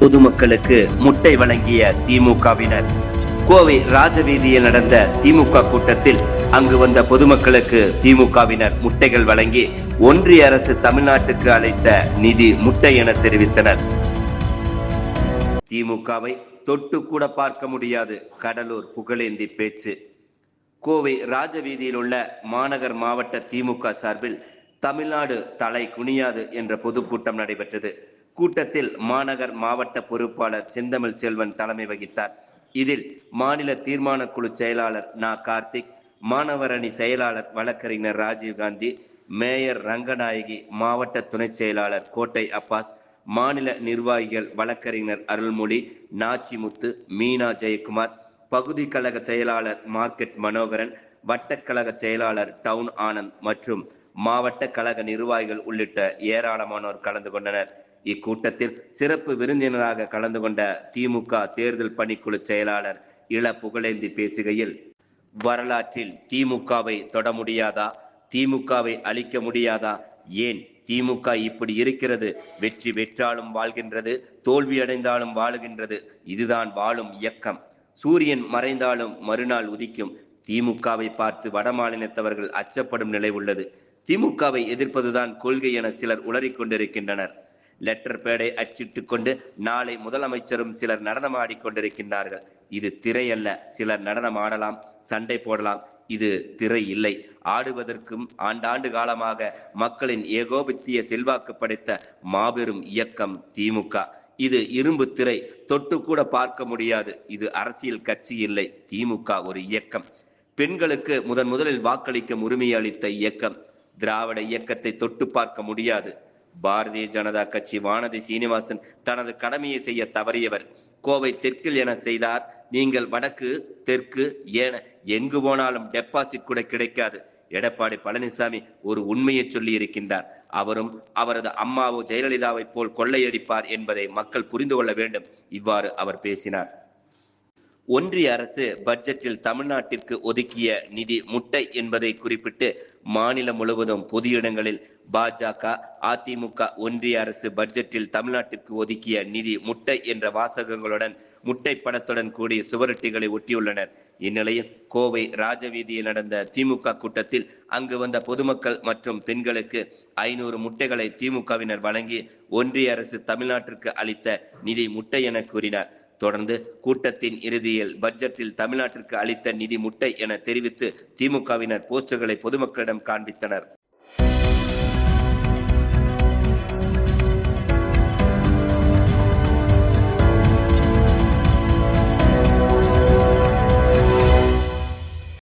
பொதுமக்களுக்கு முட்டை வழங்கிய திமுகவினர். கோவை ராஜவீதியில் நடந்த திமுக கூட்டத்தில் அங்கு வந்த பொதுமக்களுக்கு திமுகவினர் முட்டைகள் வழங்கி ஒன்றிய அரசு தமிழ்நாட்டுக்கு அளித்த நிதி முட்டை என தெரிவித்தனர். திமுகவை தொட்டு கூட பார்க்க முடியாது. கடலூர் புகழேந்தி பேச்சு. கோவை ராஜவீதியில் உள்ள மாநகர் மாவட்ட திமுக சார்பில் தமிழ்நாடு தலை குனியாது என்ற பொதுக்கூட்டம் நடைபெற்றது. கூட்டத்தில் மாநகர் மாவட்ட பொறுப்பாளர் செந்தமிழ் செல்வன் தலைமை வகித்தார். இதில் மாநில தீர்மான குழு செயலாளர் நா. கார்த்திக் மாணவரணி செயலாளர் வழக்கறிஞர் ராஜீவ்காந்தி மேயர் ரங்கநாயகி மாவட்ட துணை செயலாளர் கோட்டை அப்பாஸ் மாநில நிர்வாகிகள் வழக்கறிஞர் அருள்மொழி நாச்சிமுத்து மீனா ஜெயக்குமார் பகுதி கழக செயலாளர் மார்க்கெட் மனோகரன் வட்டக்கழக செயலாளர் டவுன் ஆனந்த் மற்றும் மாவட்ட கழக நிர்வாகிகள் உள்ளிட்ட ஏராளமானோர் கலந்து கொண்டனர். இக்கூட்டத்தில் சிறப்பு விருந்தினராக கலந்து கொண்ட திமுக தேர்தல் பணிக்குழு செயலாளர் இள புகழேந்தி பேசுகையில் வரலாற்றில் திமுகவை தொட முடியாதா? திமுகவை அழிக்க முடியாதா? ஏன் திமுக இப்படி இருக்கிறது? வெற்றி பெற்றாலும் வாழ்கின்றது தோல்வி அடைந்தாலும் வாழுகின்றது இதுதான் வாழும் இயக்கம். சூரியன் மறைந்தாலும் மறுநாள் உதிக்கும். திமுகவை பார்த்து வடமாநிலத்தவர்கள் அச்சப்படும் நிலை உள்ளது. திமுகவை எதிர்ப்பதுதான் கொள்கை என சிலர் உளறிக் கொண்டிருக்கின்றனர் லெட்டர் பேடை அச்சிட்டு கொண்டு நாளை முதலமைச்சரும் சிலர் நடனமாடி கொண்டிருக்கின்றார்கள். இது திரை அல்ல சிலர் நடனம் ஆடலாம் சண்டை போடலாம். இது திரை இல்லை. ஆடுவதற்கும் ஆண்டாண்டு காலமாக மக்களின் ஏகோபித்திய செல்வாக்கு படைத்த மாபெரும் இயக்கம் திமுக. இது இரும்பு திரை தொட்டு கூட பார்க்க முடியாது. இது அரசியல் கட்சி இல்லை திமுக ஒரு இயக்கம். பெண்களுக்கு முதன் முதலில் வாக்களிக்கும் உரிமை அளித்த இயக்கம். திராவிட இயக்கத்தை தொட்டு பார்க்க முடியாது. பாரதிய ஜனதா கட்சி வானதி சீனிவாசன் தனது கடமையை செய்ய தவறியவர். கோவை தெற்கில் என செய்தார். நீங்கள் வடக்கு தெற்கு ஏன எங்கு போனாலும் டெபாசிட் கூட கிடைக்காது. எடப்பாடி பழனிசாமி ஒரு உண்மையை சொல்லி இருக்கின்றார் அவரும் அவரது அம்மாவோ ஜெயலலிதாவை போல் கொள்ளையடிப்பார் என்பதை மக்கள் புரிந்து கொள்ள வேண்டும். இவ்வாறு அவர் பேசினார். ஒன்றிய அரசு பட்ஜெட்டில் தமிழ்நாட்டிற்கு ஒதுக்கிய நிதி முட்டை என்பதை குறிப்பிட்டு மாநிலம் முழுவதும் பொது இடங்களில் பாஜக அதிமுக ஒன்றிய அரசு பட்ஜெட்டில் தமிழ்நாட்டிற்கு ஒதுக்கிய நிதி முட்டை என்ற வாசகங்களுடன் முட்டை படத்துடன் கூடிய சுவரொட்டிகளை ஒட்டியுள்ளனர். இந்நிலையில் கோவை ராஜவீதியில் நடந்த திமுக கூட்டத்தில் அங்கு வந்த பொதுமக்கள் மற்றும் பெண்களுக்கு ஐநூறு முட்டைகளை திமுகவினர் வழங்கி ஒன்றிய அரசு தமிழ்நாட்டிற்கு அளித்த நிதி முட்டை என கூறினார். தொடர்ந்து கூட்டத்தின் இறுதியில் பட்ஜெட்டில் தமிழ்நாட்டிற்கு அளித்த நிதி முட்டை என தெரிவித்து திமுகவினர் போஸ்டர்களை பொதுமக்களிடம் காண்பித்தனர்.